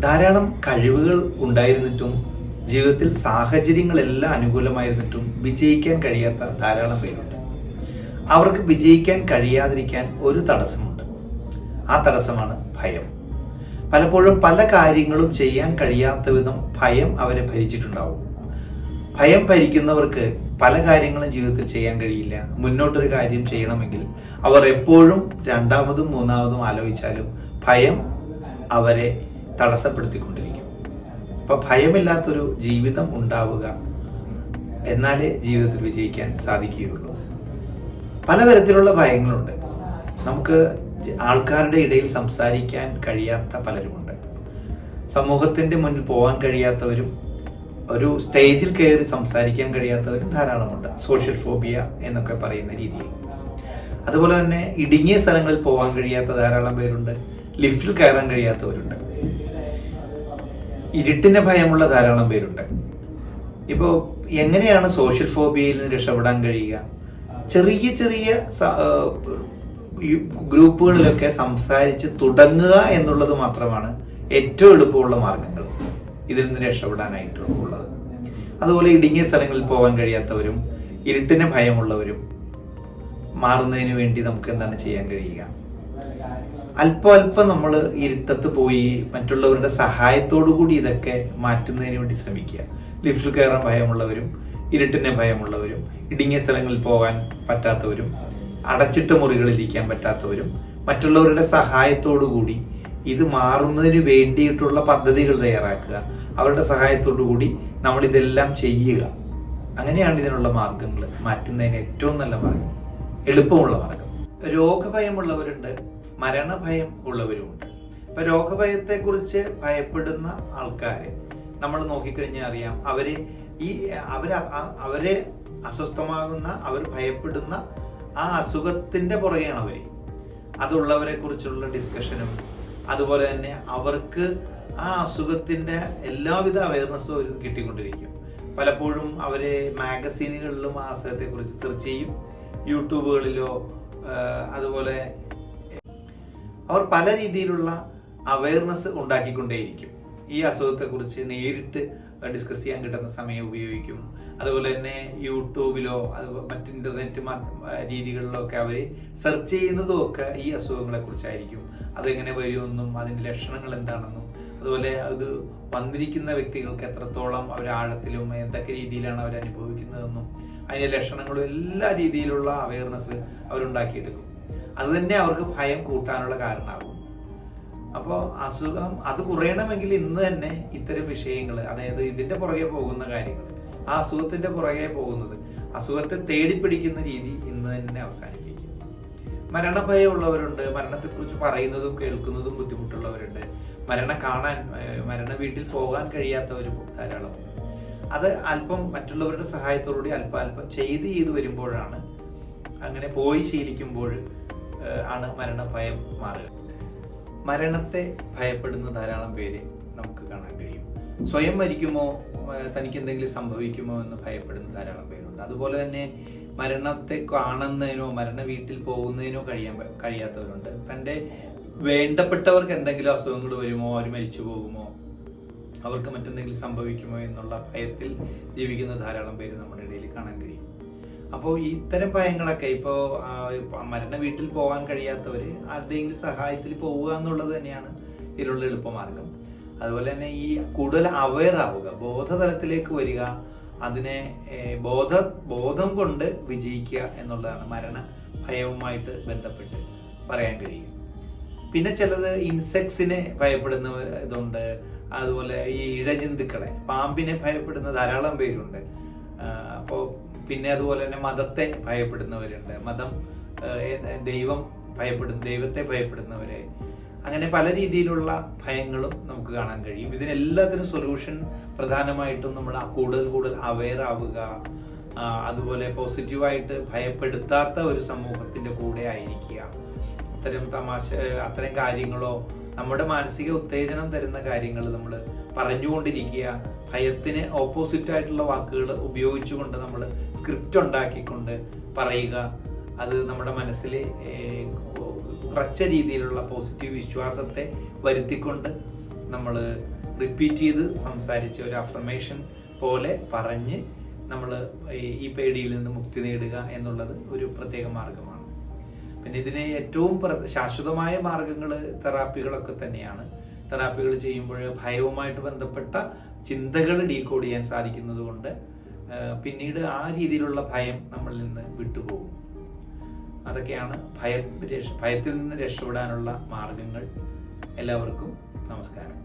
ധാരാളം കഴിവുകൾ ഉണ്ടായിരുന്നിട്ടും ജീവിതത്തിൽ സാഹചര്യങ്ങളെല്ലാം അനുകൂലമായിരുന്നിട്ടും വിജയിക്കാൻ കഴിയാത്ത ധാരാളം പേരുണ്ട്. അവർക്ക് വിജയിക്കാൻ കഴിയാതിരിക്കാൻ ഒരു തടസ്സമുണ്ട്. ആ തടസ്സമാണ് ഭയം. പലപ്പോഴും പല കാര്യങ്ങളും ചെയ്യാൻ കഴിയാത്ത വിധം ഭയം അവരെ ഭരിച്ചിട്ടുണ്ടാവും. ഭയം ഭരിക്കുന്നവർക്ക് പല കാര്യങ്ങളും ജീവിതത്തിൽ ചെയ്യാൻ കഴിയില്ല. മുന്നോട്ടൊരു കാര്യം ചെയ്യണമെങ്കിൽ അവർ എപ്പോഴും രണ്ടാമതും മൂന്നാമതും ആലോചിച്ചാലും ഭയം അവരെ തടസ്സപ്പെടുത്തിക്കൊണ്ടിരിക്കും. അപ്പൊ ഭയമില്ലാത്തൊരു ജീവിതം ഉണ്ടാവുക എന്നാലേ ജീവിതത്തിൽ വിജയിക്കാൻ സാധിക്കുകയുള്ളൂ. പലതരത്തിലുള്ള ഭയങ്ങളുണ്ട്. നമുക്ക് ആൾക്കാരുടെ ഇടയിൽ സംസാരിക്കാൻ കഴിയാത്ത പലരുമുണ്ട്. സമൂഹത്തിന്റെ മുന്നിൽ പോകാൻ കഴിയാത്തവരും ഒരു സ്റ്റേജിൽ കയറി സംസാരിക്കാൻ കഴിയാത്തവരും ധാരാളമുണ്ട്. സോഷ്യൽ ഫോബിയ എന്നൊക്കെ പറയുന്ന രീതിയിൽ. അതുപോലെ തന്നെ ഇടുങ്ങിയ സ്ഥലങ്ങളിൽ പോകാൻ കഴിയാത്ത ധാരാളം പേരുണ്ട്. ലിഫ്റ്റിൽ കയറാൻ കഴിയാത്തവരുണ്ട്. ഇരുട്ടിന് ഭയമുള്ള ധാരാളം പേരുണ്ട്. ഇപ്പോൾ എങ്ങനെയാണ് സോഷ്യൽ ഫോബിയയിൽ നിന്ന് രക്ഷപ്പെടാൻ കഴിയുക? ചെറിയ ചെറിയ ഗ്രൂപ്പുകളിലൊക്കെ സംസാരിച്ച് തുടങ്ങുക എന്നുള്ളത് മാത്രമാണ് ഏറ്റവും എളുപ്പമുള്ള മാർഗങ്ങൾ ഇതിൽ നിന്ന് രക്ഷപ്പെടാനായിട്ടുള്ളത്. അതുപോലെ ഇടുങ്ങിയ സ്ഥലങ്ങളിൽ പോകാൻ കഴിയാത്തവരും ഇരുട്ടിന് ഭയമുള്ളവരും മാറുന്നതിന് വേണ്ടി നമുക്ക് എന്താണ് ചെയ്യാൻ കഴിയുക? അല്പം അല്പം നമ്മൾ ഇരുത്തത്ത് പോയി മറ്റുള്ളവരുടെ സഹായത്തോടു കൂടി ഇതൊക്കെ മാറ്റുന്നതിന് വേണ്ടി ശ്രമിക്കുക. ലിഫ്റ്റിൽ കയറാൻ ഭയമുള്ളവരും ഇരുട്ടിനെ ഭയമുള്ളവരും ഇടുങ്ങിയ സ്ഥലങ്ങളിൽ പോകാൻ പറ്റാത്തവരും അടച്ചിട്ട മുറികളിൽ ഇരിക്കാൻ പറ്റാത്തവരും മറ്റുള്ളവരുടെ സഹായത്തോടു കൂടി ഇത് മാറുന്നതിന് വേണ്ടിയിട്ടുള്ള പദ്ധതികൾ തയ്യാറാക്കുക. അവരുടെ സഹായത്തോടു കൂടി നമ്മൾ ഇതെല്ലാം ചെയ്യുക. അങ്ങനെയാണ് ഇതിനുള്ള മാർഗങ്ങൾ മാറ്റുന്നതിന് ഏറ്റവും നല്ല മാർഗം. എളുപ്പമുള്ള മാർഗം. രോഗഭയമുള്ളവരുണ്ട് മരണഭയം ഉള്ളവരുമുണ്ട്. ഇപ്പൊ രോഗഭയത്തെ കുറിച്ച് ഭയപ്പെടുന്ന ആൾക്കാര് നമ്മൾ നോക്കിക്കഴിഞ്ഞാൽ അറിയാം അവർ ഈ അവർ അവരെ അസ്വസ്ഥമാകുന്ന അവർ ഭയപ്പെടുന്ന ആ അസുഖത്തിന്റെ പുറകെയാണ് അവർ. അതുള്ളവരെ കുറിച്ചുള്ള ഡിസ്കഷനും അതുപോലെ തന്നെ അവർക്ക് ആ അസുഖത്തിന്റെ എല്ലാവിധ അവയർനെസ്സും അവർ കിട്ടിക്കൊണ്ടിരിക്കും. പലപ്പോഴും അവർ മാഗസീനുകളിലും ആ അസുഖത്തെ കുറിച്ച് സെർച്ച് ചെയ്യും യൂട്യൂബുകളിലോ അതുപോലെ അവർ പല രീതിയിലുള്ള അവയർനെസ് ഉണ്ടാക്കിക്കൊണ്ടേയിരിക്കും. ഈ അസുഖത്തെക്കുറിച്ച് നേരിട്ട് ഡിസ്കസ് ചെയ്യാൻ കിട്ടുന്ന സമയം ഉപയോഗിക്കും. അതുപോലെ തന്നെ യൂട്യൂബിലോ അതുപോലെ മറ്റ് ഇന്റർനെറ്റ് രീതികളിലോ ഒക്കെ അവർ സെർച്ച് ചെയ്യുന്നതും ഒക്കെ ഈ അസുഖങ്ങളെ കുറിച്ചായിരിക്കും അതെങ്ങനെ വരുമെന്നും അതിന്റെ ലക്ഷണങ്ങൾ എന്താണെന്നും അതുപോലെ അത് വന്നിരിക്കുന്ന വ്യക്തികൾക്ക് എത്രത്തോളം അവർ ആഴത്തിലും എന്തൊക്കെ രീതിയിലാണ് അവർ അനുഭവിക്കുന്നതെന്നും അതിന്റെ ലക്ഷണങ്ങളും എല്ലാ രീതിയിലുള്ള അവയർനെസ് അവരുണ്ടാക്കിയെടുക്കും. അത് തന്നെ അവർക്ക് ഭയം കൂട്ടാനുള്ള കാരണമാകും. അപ്പോൾ അസുഖം അത് കുറയണമെങ്കിൽ ഇന്ന് തന്നെ ഇത്തരം വിഷയങ്ങൾ അതായത് ഇതിന്റെ പുറകെ പോകുന്ന കാര്യങ്ങൾ ആ അസുഖത്തിന്റെ പുറകെ പോകുന്നത് അസുഖത്തെ തേടിപ്പിടിക്കുന്ന രീതി ഇന്ന് തന്നെ അവസാനിപ്പിക്കും. മരണഭയമുള്ളവരുണ്ട് മരണത്തെക്കുറിച്ച് പറയുന്നതും കേൾക്കുന്നതും ബുദ്ധിമുട്ടുള്ളവരുണ്ട്. മരണം കാണാൻ മരണ വീട്ടിൽ പോകാൻ കഴിയാത്തവരും ധാരാളം അത് അല്പം മറ്റുള്ളവരുടെ സഹായത്തോടുകൂടി അല്പം അല്പം ചെയ്ത് ചെയ്ത് വരുമ്പോഴാണ് അങ്ങനെ പോയി ശീലിക്കുമ്പോൾ ആണ് മരണഭയം മാറുക. മരണത്തെ ഭയപ്പെടുന്ന ധാരാളം പേര് നമുക്ക് കാണാൻ കഴിയും. സ്വയം മരിക്കുമോ തനിക്ക് എന്തെങ്കിലും സംഭവിക്കുമോ എന്ന് ഭയപ്പെടുന്ന ധാരാളം പേരുണ്ട്. അതുപോലെ തന്നെ മരണത്തെ കാണുന്നതിനോ മരണ വീട്ടിൽ പോകുന്നതിനോ കഴിയാൻ കഴിയാത്തവരുണ്ട്. തന്റെ വേണ്ടപ്പെട്ടവർക്ക് എന്തെങ്കിലും അസുഖങ്ങൾ വരുമോ അവർ മരിച്ചു പോകുമോ അവർക്ക് മറ്റെന്തെങ്കിലും സംഭവിക്കുമോ എന്നുള്ള ഭയത്തിൽ ജീവിക്കുന്ന ധാരാളം പേര് നമ്മുടെ ഇടയിൽ കാണാൻ കഴിയും. അപ്പോൾ ഇത്തരം ഭയങ്ങളൊക്കെ ഇപ്പോൾ മരണ വീട്ടിൽ പോകാൻ കഴിയാത്തവര് ആരുടെയെങ്കിലും സഹായത്തിൽ പോവുക എന്നുള്ളത് തന്നെയാണ് ഇതിലുള്ള എളുപ്പമാർഗം. അതുപോലെ തന്നെ ഈ കൂടുതൽ അവയർ ആവുക ബോധതലത്തിലേക്ക് വരിക അതിനെ ബോധ ബോധം കൊണ്ട് വിജയിക്കുക എന്നുള്ളതാണ് മരണ ഭയവുമായിട്ട് ബന്ധപ്പെട്ട് പറയാൻ കഴിയും. പിന്നെ ചിലത് ഇൻസെക്ട്സിനെ ഭയപ്പെടുന്നവർ ഇതുണ്ട്. അതുപോലെ ഈ ഇഴജന്തുക്കളെ പാമ്പിനെ ഭയപ്പെടുന്ന ധാരാളം പേരുണ്ട്. അപ്പോൾ പിന്നെ അതുപോലെ തന്നെ മതത്തെ ഭയപ്പെടുന്നവരുണ്ട്. മതം ദൈവം ഭയപ്പെടുന്ന ദൈവത്തെ ഭയപ്പെടുന്നവരെ. അങ്ങനെ പല രീതിയിലുള്ള ഭയങ്ങളും നമുക്ക് കാണാൻ കഴിയും. ഇതിനെല്ലാത്തിനും സൊല്യൂഷൻ പ്രധാനമായിട്ടും നമ്മൾ കൂടുതൽ കൂടുതൽ അവെയർ ആവുക അതുപോലെ പോസിറ്റീവായിട്ട് ഭയപ്പെടുത്താത്ത ഒരു സമൂഹത്തിന്റെ കൂടെ ആയിരിക്കുക. അത്തരം തമാശ അത്തരം കാര്യങ്ങളോ നമ്മുടെ മാനസിക ഉത്തേജനം തരുന്ന കാര്യങ്ങൾ നമ്മൾ പറഞ്ഞുകൊണ്ടിരിക്കുക. ഭയത്തിന് ഓപ്പോസിറ്റ് ആയിട്ടുള്ള വാക്കുകൾ ഉപയോഗിച്ചുകൊണ്ട് നമ്മൾ സ്ക്രിപ്റ്റ് ഉണ്ടാക്കിക്കൊണ്ട് പറയുക. അത് നമ്മുടെ മനസ്സിൽ കുറച്ച രീതിയിലുള്ള പോസിറ്റീവ് വിശ്വാസത്തെ വരുത്തിക്കൊണ്ട് നമ്മൾ റിപ്പീറ്റ് ചെയ്ത് സംസാരിച്ച് ഒരു അഫർമേഷൻ പോലെ പറഞ്ഞ് നമ്മൾ ഈ പേടിയിൽ നിന്ന് മുക്തി നേടുക എന്നുള്ളത് ഒരു പ്രത്യേക മാർഗമാണ്. പിന്നെ ഇതിന് ഏറ്റവും ശാശ്വതമായ മാർഗങ്ങൾ തെറാപ്പികളൊക്കെ തന്നെയാണ്. തെറാപ്പികൾ ചെയ്യുമ്പോൾ ഭയവുമായിട്ട് ബന്ധപ്പെട്ട ചിന്തകൾ ഡീകോഡ് ചെയ്യാൻ സാധിക്കുന്നത് കൊണ്ട് പിന്നീട് ആ രീതിയിലുള്ള ഭയം നമ്മളിൽ നിന്ന് വിട്ടുപോകും. അതൊക്കെയാണ് ഭയ ഭയത്തിൽ നിന്ന് രക്ഷപ്പെടാനുള്ള മാർഗങ്ങൾ എല്ലാവർക്കും നമസ്കാരം.